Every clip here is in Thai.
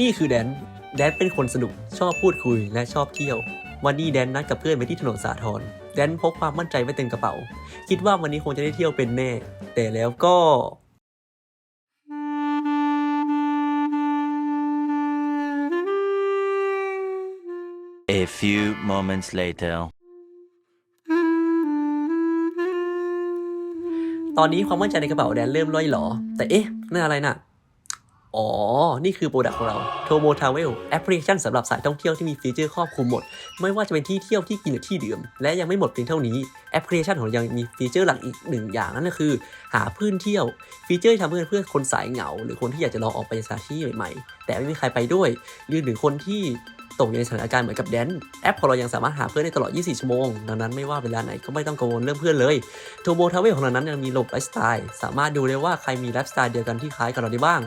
นี่คือแดน แดนเป็นคนสนุก ชอบพูดคุยและชอบเที่ยว วันนี้แดนนัดกับเพื่อนไปที่ถนนสาทรแดนพกความมั่นใจไว้เต็มกระเป๋า คิดว่าวันนี้คงจะได้เที่ยวเป็นแน่ แต่แล้วก็ A few moments later. ตอนนี้ความมั่นใจในกระเป๋าแดนเริ่มล่อยหลอ แต่เอ๊ะนั่นอะไรน่ะ อ๋อ นี่คือโปรดักต์ของเรา Tomo Travel แอปพลิเคชันสำหรับสายท่องเที่ยวที่มีฟีเจอร์ครอบคลุมหมด ไม่ว่าจะเป็นที่เที่ยวที่กินหรือที่ดื่ม และยังไม่หมดเพียงเท่านี้แอปพลิเคชันของเรายังมีฟีเจอร์หลักอีกหนึ่งอย่างนั่นก็คือ หาเพื้นเที่ยว ฟีเจอร์ที่ทำเพื่อเพื่อคนสายเหงา หรือคนที่อยากจะลองออกไปสถานที่ใหม่ๆ แต่ไม่มีใครไปด้วยหรือหรือคนที่ตกอยู่ในสถานการณ์เหมือนกับแดนแอปของเรายังสามารถหาเพื่อนได้ตลอด 24 ชั่วโมง ดังนั้นไม่ว่าเวลาไหนก็ไม่ต้องกังวลเรื่องเพื่อนเลยโทโมทาวเวลของเรานั้นยังมีระบบไลฟ์สไตล์ สามารถดูได้ว่าใครมีไลฟ์สไตล์เดียวกันที่คล้ายกับเราได้บ้าง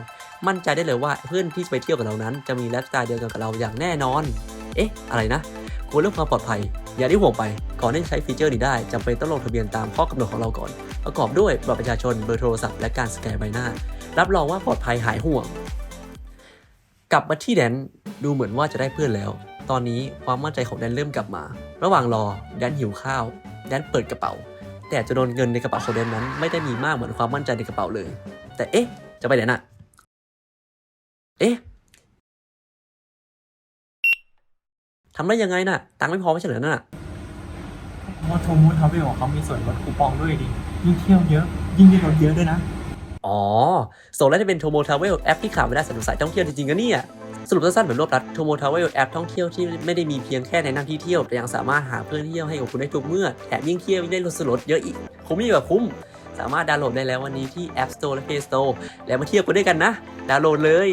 มั่นใจได้เลยว่าเพื่อนที่ไปเที่ยวกับเรานั้น จะมีไลฟ์สไตล์เดียวกันกับเราอย่างแน่นอน เอ๊ะ อะไรนะกลัวเรื่องความปลอดภัย อย่าได้ห่วงไป ก่อนที่จะใช้ฟีเจอร์นี้ได้จำเป็นต้องลงทะเบียนตามข้อกำหนดของเราก่อน ประกอบด้วยบัตรประชาชนเบอร์โทรศัพท์และการสแกนใบหน้า รับรองว่าปลอดภัยหายห่วง กลับมาที่แดนดูเหมือนว่าจะได้เพื่อนแล้ว ตอนนี้ความมั่นใจของแดนเริ่มกลับมา ระหว่างรอแดนหิวข้าว แดนเปิดกระเป๋า แต่จำนวนเงินในกระเป๋าของแดนนั้น ไม่ได้มีมากเหมือนความมั่นใจในกระเป๋าเลย แต่เอ๊ะ จะไปไหนน่ะ เอ๊ะทำได้ยังไงน่ะ ตังค์ไม่พอไม่ใช่เหรอนั่นน่ะเพราะว่าโทมูทาวเวลของเขามีส่วนลดคูปองด้วยดิ ยิ่งเที่ยวเยอะ ยิ่งได้ลดเยอะด้วยนะ อ๋อส่งแล้วจะเป็น Tomo Travel แอปที่ขาดไม่ได้สำหรับสายท่องเที่ยวจริงๆนะเนี่ยสรุปสั้นๆแบบรวบรัด Tomo Travel แอปท่องเที่ยวที่ไม่ได้มีเพียงแค่แนะนำที่เที่ยว แต่ยังสามารถหาเพื่อนเที่ยวให้กับคุณได้ทุกเมื่อ แถมยิ่งเที่ยวยิ่งได้ลดส่วนลดเยอะอีก คุ้มยิ่งกว่าคุ้ม สามารถดาวน์โหลดได้แล้ววันนี้ที่ App Store และ Play Store แล้วมาเที่ยวกันด้วยกันนะ ดาวน์โหลดเลย